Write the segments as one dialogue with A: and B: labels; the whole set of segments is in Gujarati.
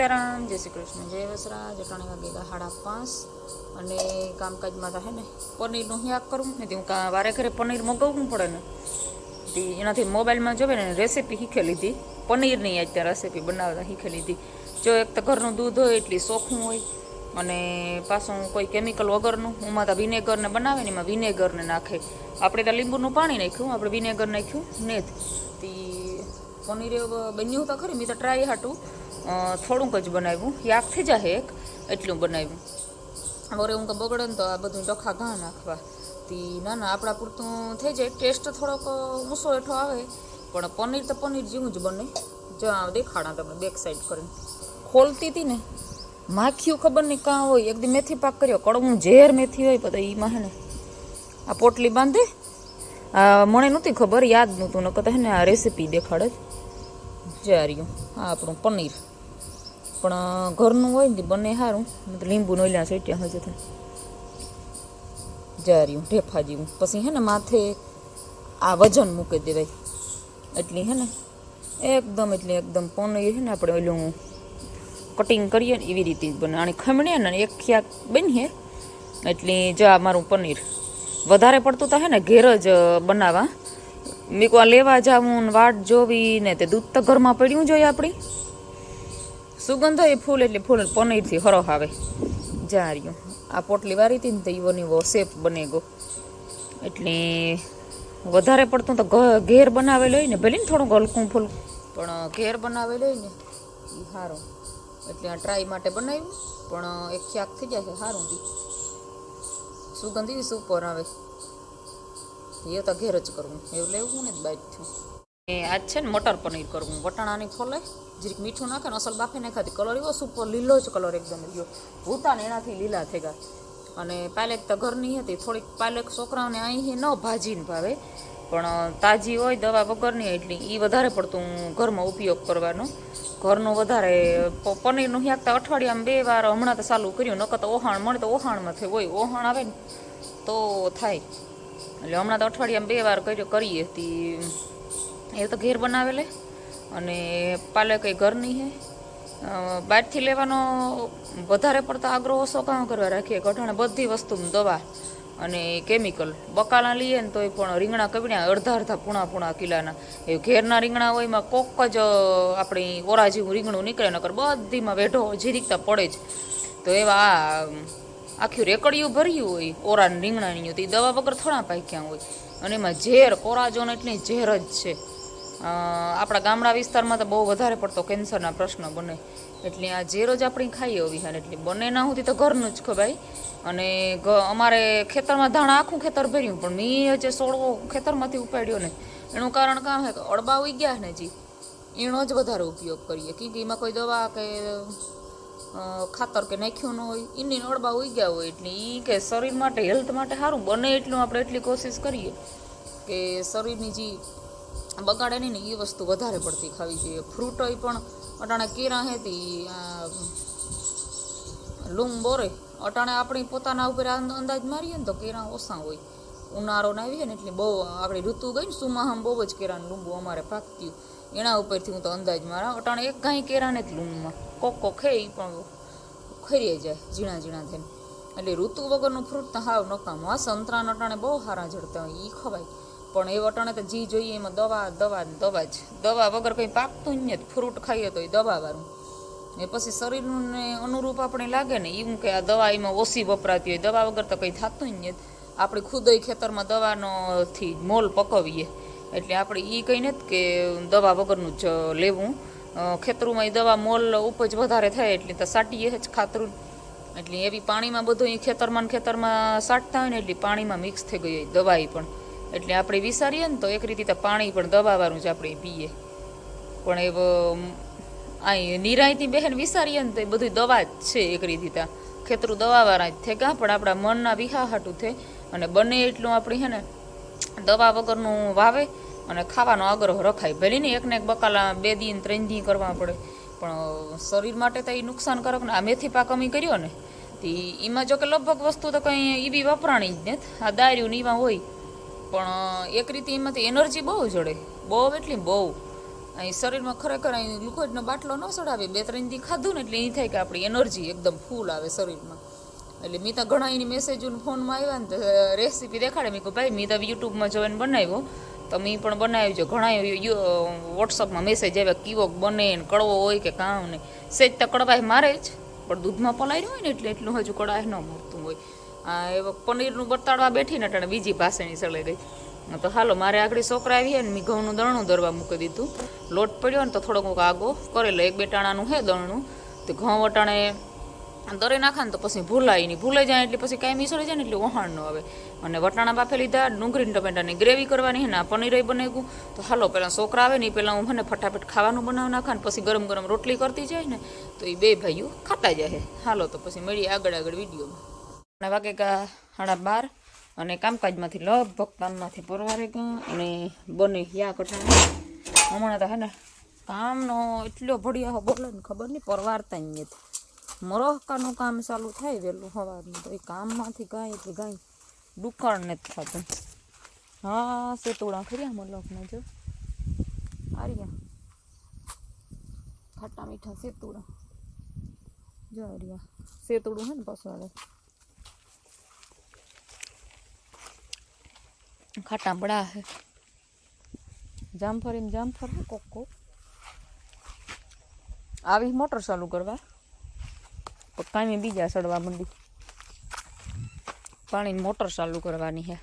A: સીતારામ જય શ્રી કૃષ્ણ, જય વસરા જટાણી વાગે ગયા સાડા પાંચ. અને કામકાજમાં તો હે ને, પનીરનું શાક કરવું ને તે હું કાં વારે ઘરે પનીર મગાવવું પડે ને. તે એનાથી મોબાઈલમાં જોવે ને, રેસીપી શીખી લીધી. પનીરની ત્યાં રેસીપી બનાવતા શીખી લીધી. જો એક તો ઘરનું દૂધ હોય, એટલી ચોખ્ખું હોય, અને પાછું કોઈ કેમિકલ વગરનું ઉમાં તો વિનેગરને બનાવે ને, એમાં વિનેગરને નાખે. આપણે તો લીંબુનું પાણી નાખ્યું, આપણે વિનેગર નાખ્યું ને જ. પનીર બન્યું તો ખરી, મેં તો ટ્રાય હાટું. થોડુંક જ બનાવ્યું. યાક થઈ જાય એક, એટલું બનાવ્યું. વરે હું બગડે ને તો આ બધું ડખા ઘા નાખવા. તી, ના ના, આપણા પૂરતું થઈ જાય. ટેસ્ટ થોડોક ઊંસો હેઠો આવે. પણ પનીર તો પનીર જેવું જ બને. જો આ દેખાડા તમને બેક સાઈડ કરીને. ખોલતી હતી ને. માખ્યું ખબર નહીં કાં હોય. એકદમ મેથી પાક કર્યો. કડવું ઝેર મેથી હોય પછી એમાં હે આ પોટલી બાંધે. મને નહોતી ખબર, યાદ નહોતું. નકર હે ને આ રેસીપી દેખાડે જ. જે આ આપણું પનીર. પણ ઘરનું હોય ને બને સારું. લીંબુ નોલ્યા સેટ્યા હજે થાય જાર્યું, ઢેફા જેવું. પછી હે ને માથે આ વજન મૂકી દેવાય. એટલી હે ને એકદમ એટલે એકદમ પનીર છે ને આપણે ઓલું કટિંગ કરીએ ને એવી રીતે જ બને. અને ખમણીએ ને એક ખ્યાક બનીએ એટલે જો મારું પનીર વધારે પડતું તો હે ને ઘેર જ બનાવવા મેં આ લેવા જાવું ને વાટ જોવી ને તે દૂધ તો ઘરમાં પડ્યું જોઈએ આપણી. સુગંધ એ ફૂલ એટલે ફૂલ પનીરથી હરો આવે. જાર્યું આ પોટલી વારી હતી ને તો ઈવોની વો શેપ બને ગો એટલે વધારે પડતું તો ઘેર બનાવેલો હોય ને ભલે ને થોડુંક હલકું ફૂલકું. પણ ઘેર બનાવેલો હોય ને એ સારું એટલે આ ટ્રાય માટે બનાવ્યું. પણ એક ખ્યાક થઈ જાય છે સારું બી સુગંધ એવી સુપર આવે. એ તો ઘેર જ કરવું. એવું લેવું ને બાઈક થયું આજ છે ને મટર પનીર કરવું. વટાણાની ખોલે. જરીક મીઠું નાખે ને અસલ બાફી નાખાતી કલર એવો સુપર લીલો જ કલર એકદમ રહ્યો. ભૂતા ને એનાથી લીલા થઈ ગયા. અને પાલેક તો ઘરની હતી. થોડીક પાલેક છોકરાઓને અહીં ન ભાજીને ભાવે. પણ તાજી હોય દવા વગરની એટલી એ વધારે પડતું ઘરમાં ઉપયોગ કરવાનો. ઘરનું વધારે પનીરનું હ્યાકતા અઠવાડિયામાં બે વાર હમણાં તો ચાલુ કર્યું. નકર તો ઓહાણ મળે તો ઓહાણમાંથી હોય. ઓહાણ આવે ને તો થાય. એટલે હમણાં તો અઠવાડિયામાં બે વાર કર્યો કરીએ તી એ તો ઘેર બનાવેલે અને પાલક એ ઘરની હે. અ, બહારથી લેવાનો વધારે પડતો આગ્રહ ઓછો કામ કરવા રાખીએ? કઠાણે બધી વસ્તુ દવા અને કેમિકલ. બકાલા લઈએ ને તોય પણ રીંગણા કવિણ્યા અડધા અડધા પૂણા પૂણા કિલાના. એ ઘેરના રીંગણા હોય એમાં કોક જ આપણી ઓરા જેવું રીંગણું નીકળે નકર બધીમાં વેઢો જીરીકતા પડે જ. તો એવા આખી રેકડીયું ભર્યું હોય ઓરા રીંગણાની તો દવા વગર થોડા પાક્યા હોય. અને એમાં ઝેર કોરાજોન એટલી ઝેર જ છે. આપણા ગામડા વિસ્તારમાં તો બહુ વધારે પડતો કેન્સરના પ્રશ્ન બને. એટલે આ જે રોજ આપણી ખાઈએ હોવી હાલ એટલે બને ના હોતી તો ઘરનું જ ખવાય અને અમારે ખેતરમાં ધાણા આખું ખેતર ભર્યું, પણ મેં જે સોળવો ખેતરમાંથી ઉપાડ્યો ને. એનું કારણ કામ છે કે અડબા ઉઈ ગયા ને જી. એનો જ વધારે ઉપયોગ કરીએ. કે એમાં કોઈ દવા કે ખાતર કે નાખ્યું ન હોય, એની અડબા ઉઈ ગયા હોય, એટલે એ કે શરીર માટે હેલ્થ માટે સારું બને એટલું આપણે એટલી કોશિશ કરીએ કે શરીરની જે બગાડે નહીં ને એ વસ્તુ વધારે પડતી ખાવી જોઈએ. ફ્રૂટ હોય પણ અટાણે કેરા હેતી લૂમ બોરે. અટાણે આપણી પોતાના ઉપર અંદાજ મારીએ ને તો કેરા ઓછા હોય. ઉનાળો ને આવીએ ને એટલે બહુ આપણી ઋતુ ગઈ ને સુમાહમ બહુ જ કેરાનું લીંબુ અમારે પાકતી એના ઉપરથી હું તો અંદાજ મારા, અટાણે એક ગાય કેરાને જ લૂમમાં કોક કોક એ પણ ખરીએ જાય, ઝીણા ઝીણા થઈને. એટલે ઋતુ વગરનું ફ્રૂટ તો હાવ નકામ. આ સંતરા અટાણે બહુ સારા જડતા હોય એ ખવાય. પણ એ અટાણે તો જી જોઈએ, એમાં દવા દવા દવા જ. દવા વગર કંઈ પાકતું જ નથી. ફ્રૂટ ખાઈએ તો એ દવાવાળું. ને પછી શરીરને અનુરૂપ આપણે લાગે ને એવું કે આ દવા એમાં ઓછી વપરાતી હોય. દવા વગર તો કંઈ થતું જ નથી. આપણે ખુદય ખેતરમાં દવાનોથી મોલ પકવીએ. એટલે આપણે એ કંઈ નથી કે દવા વગરનું જ લેવું. ખેતરોમાં એ દવા મોલ ઉપજ વધારે થાય એટલે તો સાટીએ જ ખાતરું. એટલે એવી પાણીમાં બધું એ ખેતરમાં ખેતરમાં સાટતા હોય ને એટલે પાણીમાં મિક્સ થઈ ગઈ હોય દવાઈ પણ. એટલે આપણે વિચારીએ ને તો એક રીતે પાણી પણ દબાવવાનું જ આપણે પીએ. પણ એ અહીં નિરાયતી બહેન વિચારીએ ને તો એ બધું દવા જ છે એક રીતે ખેતરું દવાવાળા જ થેગા પણ આપણા મનના વિહા હાટું થે. અને બને એટલું આપણી હે ને દવા વગરનું વાવે અને ખાવાનો આગ્રહ રખાય. ભલે ને એકને એક બકાલા બે દિન ત્રણ દિન કરવા પડે. પણ શરીર માટે તો એ નુકસાનકારક ને આ મેથી પાક અમે કર્યો ને. તે એમાં જો કે લગભગ વસ્તુ તો કંઈ એવી વપરાણી જ ને આ દાર્યું ને એવા હોય. પણ એક રીતે એમાંથી એનર્જી બહુ જડે. બહુ એટલી બહુ. અહીં શરીરમાં ખરેખર અહીં ગ્લુકોઝનો બાટલો ન ચડાવે બે ત્રણ દી ખાધું ને એટલે એ થાય કે આપણી એનર્જી એકદમ ફૂલ આવે શરીરમાં. એટલે મેં તો ઘણા એની મેસેજો ફોનમાં આવ્યા ને રેસીપી દેખાડે. મેં કહું ભાઈ મેં તો યુટ્યુબમાં જોઈને બનાવ્યો. તો મેં પણ બનાવ્યું છે ઘણા વોટ્સઅપમાં મેસેજ આવ્યા કીવો બને ને કડવો હોય કે કામ ને. સેજ તો કડવાય મારે જ, પણ દૂધમાં પલાળ્યું હોય ને એટલે એટલું હજુ કડાય ન મળતું હોય. એવા પનીરનું બતાડવા બેઠી ને એટલે બીજી પાસેની સળે ગઈ. તો હાલો, મારે આગળ છોકરા આવી ને, મેં ઘઉંનું દળણું દરવા મૂકી દીધું. લોટ પડ્યો ને તો થોડોક આગો કરેલો એક બે ટાણાનું હે દળણું તો ઘઉં વટાણે દરે નાખે ને તો પછી ભૂલાય નહીં. ભૂલાઈ જાય એટલે પછી કાંઈ મિસળી જાય ને એટલે વહાણ ન આવે. અને વટાણા બાફે લીધા ડુંગળીને ટમેટાની ગ્રેવી કરવાની ને પનીર બનાવ્યું. તો હાલો પહેલાં છોકરા આવે ને એ પહેલાં હું મને ફટાફટ ખાવાનું બનાવી નાખા ને પછી ગરમ ગરમ રોટલી કરતી જાય ને, તો એ બે ભાઈઓ ખાતા જાય હાલો, તો પછી મળીએ આગળ આગળ વિડીયોમાં. અને વાગે ગયા સાડા બાર અને કામકાજમાંથી લગભગ કામમાંથી પરવારે ગયા અને બને યા કટાણા. હમણાં તો હે ને, કામનો એટલો ભડિયા બોલે ને ખબર નહીં પરવારતા જ મરહકાનું કામ ચાલુ થાય વહેલું સવારનું તો એ કામમાંથી ગાય એટલે ગાય દુકાળ નથી થતું. હા સેતુડા ખર્યા મલકના જો. આર્યા. ખાટા મીઠા સેતુડા જો આર્યા. સેતુડું હે ને પાછું ખાટા બડા હે જામફર એમ જામફર હે કોક કોક આવી મોટર ચાલુ કરવા પણ કાંઈ બીજા સડવા માંડી પાણીની મોટર ચાલુ કરવાની છે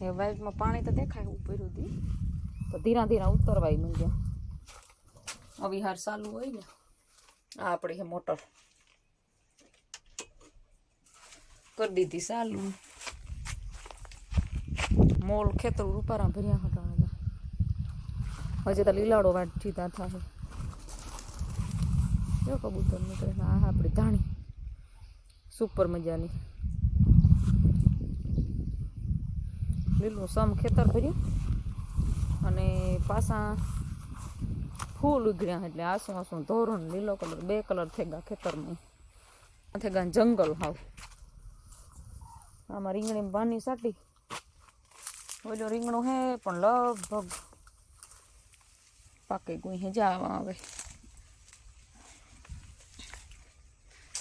A: એ વાઇફમાં પાણી તો દેખાય ઉપર સુધી તો ધીરા ધીરા ઉતરવાય મંડ્યા. અવિહાર ચાલુ હોય ને. આ આપણી છે મોટર. કરી દીધી સાલું મોલ ખેતર રૂપારા ભર્યા હટાણા હજી તો લીલાડો વાટ જીતા થાય. જો કબૂતર નીકળે આ આપણી ધાણી. સુપર મજાની. લીલું સમ ખેતર ભર્યું. અને પાછા ફૂલ ઉઘડ્યા એટલે આસુ આસુ ધોરણ લીલો કલર, બે કલર થઈ ગયા ખેતરમાં થઈ ગયા જંગલ હાવ. આમાં રીંગણી બાની સાટી. ઓલો રીંગણું હે પણ લગભગ પાકે કોઈ હે, જાવા આવે.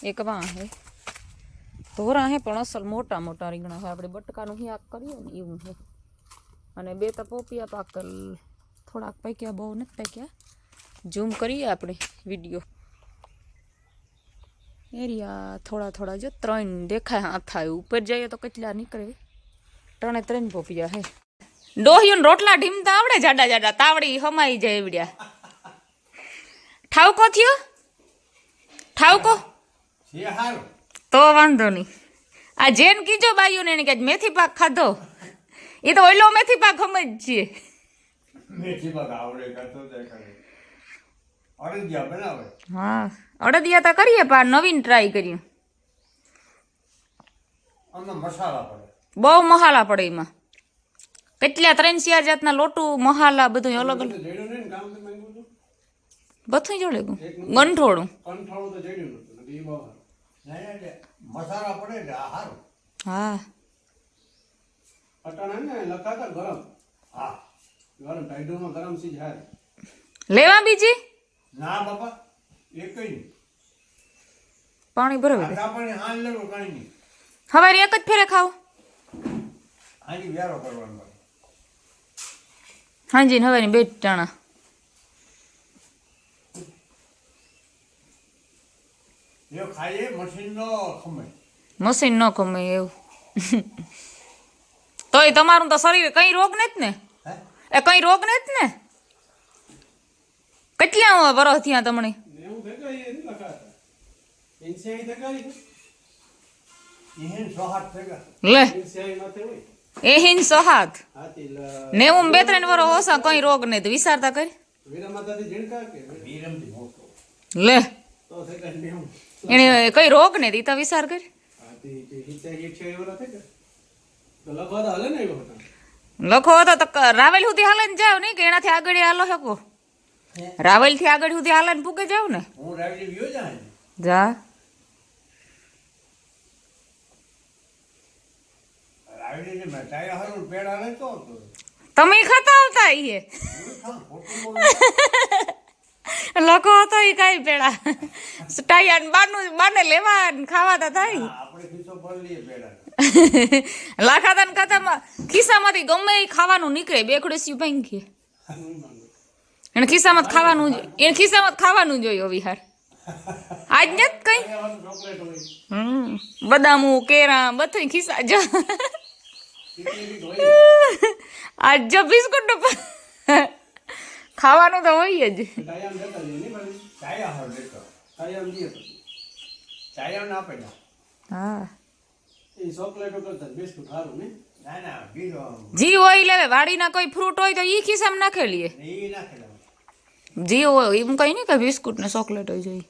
A: એક વા હે. ધોરા હે પણ અસલ મોટા મોટા રીંગણા હે. આપણે બટકાનું હિયાક કરીએ ને એવું હે. અને બે તો પોપિયા પાકલ થોડાક પાક્યા, બહુ નથી પાક્યા. ઝૂમ કરીએ આપણે વીડિયો. એરિયા થોડા થોડા જો ત્રણ દેખાય હાથ થાય. ઉપર જઈએ તો કેટલા નીકળે? ત્રણે ત્રણ ભોપિયા હે. ડોહિયું રોટલા ઢીમતા આવડે? જાડા જાડા તાવડી હમાઈ જાય એવડ્યા. ઠાવકો થયો? ઠાવકો? તો વાંધો નહીં. આ જેન કીજો બાઈઓને એને કે મેથી પાક ખાધો? એ તો ઓઈલો મેથી પાક હમજ છીએ
B: મેથી પાક આવડે ખાતો કરે અડદિયા બનાવે.
A: હા અડદિયા તો કરીએ પણ નવીન ટ્રાય કર્યું.
B: આમાં મસાલા પડે.
A: બહુ મહાલા પડે એમાં. કેટલા ત્રણ ચાર જાતના લોટું મહાલા બધું અલગ અલગ. બધું જોડે
B: ગંઠોળું. તો જડ્યું નતું મસાલા પડે
A: હા.
B: અટાણા ને લખાતા ગરમ. હા ગરમ ટાઈડરમાં ગરમ ચીજ હાર
A: લેવા બીજી?
B: ના બાપા એક નહીં.
A: પાણી ભરાવી
B: દે પાણી હાલ લેવું કાંઈ નહીં.
A: હવારે એક જ ફેરે ખાવ
B: હાજી વ્યારો કરવાનો
A: હાજી ને હવારે બે ટાણા.
B: ખમે
A: મશીન ન ગમે એવું. તોય તમારું તો શરીર કઈ રોગ નથી ને? એ કઈ રોગ નથી ને? કેટલા વરસ થયા તમને? લે.
B: એનસીઆઈ માથે
A: એ હિન સહાત નેવું બે ત્રણ વરસ ઓછા કઈ રોગ નહીં. તો વિચારતા કરી. લે. એને કઈ રોગ નહીં તો ઈ વિચાર કરી. લખો તો રાવેલ સુધી હાલે ને જાવ નહીં કે એનાથી આગળ હાલો શકો? રાવેલથી આગળ સુધી હાલે ને પૂગે જાવ ને?
B: હું રાવડી ગયો જાય
A: જા.
B: આવી રીતે મેં તારા હારું પેડા લેતો હતો.
A: તમે ખાતા આવતા એ
B: હું? ખાઉં, ખોટું બોલું.
A: લોકો હતો એ કઈ પેડા. ટાઈયા બારનું બાને લેવા ને ખાવા તા થાય
B: હા, આપણે ખિસ્સો ભરી લઈએ પેડા.
A: લાખાતા ને ખાતામાં ખિસ્સામાંથી ગમે એ ખાવાનું નીકળે બે ખડેસી ભાંગી એને ખિસ્સામાં જ ખાવાનું જ એને ખિસ્સામાં જ ખાવાનું જોઈએ વિહાર આજ ને કઈ?
C: ચોકલેટ હોય
A: હમ. બદામુ કેરા બધું ખિસ્સા જો.
C: કેટલી રીત હોય
A: આજ જો બિસ્કુટ ખાવાનું તો હોય જ.
C: ટાયામ જતા જઈએ નહીં ભાઈ
B: ચાયા હારું લેતો
C: ટાયામ જઈએ તો
B: ચાયા ના આપે ના
A: હા.
C: એ ચોકલેટો કરતા બિસ્કુટ સારું ને
B: ના ના બીજો
A: જી હોય લેવે વાડીના કોઈ ફ્રૂટ હોય તો ઈ ખિસ્સામાં નાખી લઈએ
B: એ નાખે દઉં
A: જી હોય એમ કઈ નહીં કે બિસ્કુટ ને ચોકલેટ હોય જોઈએ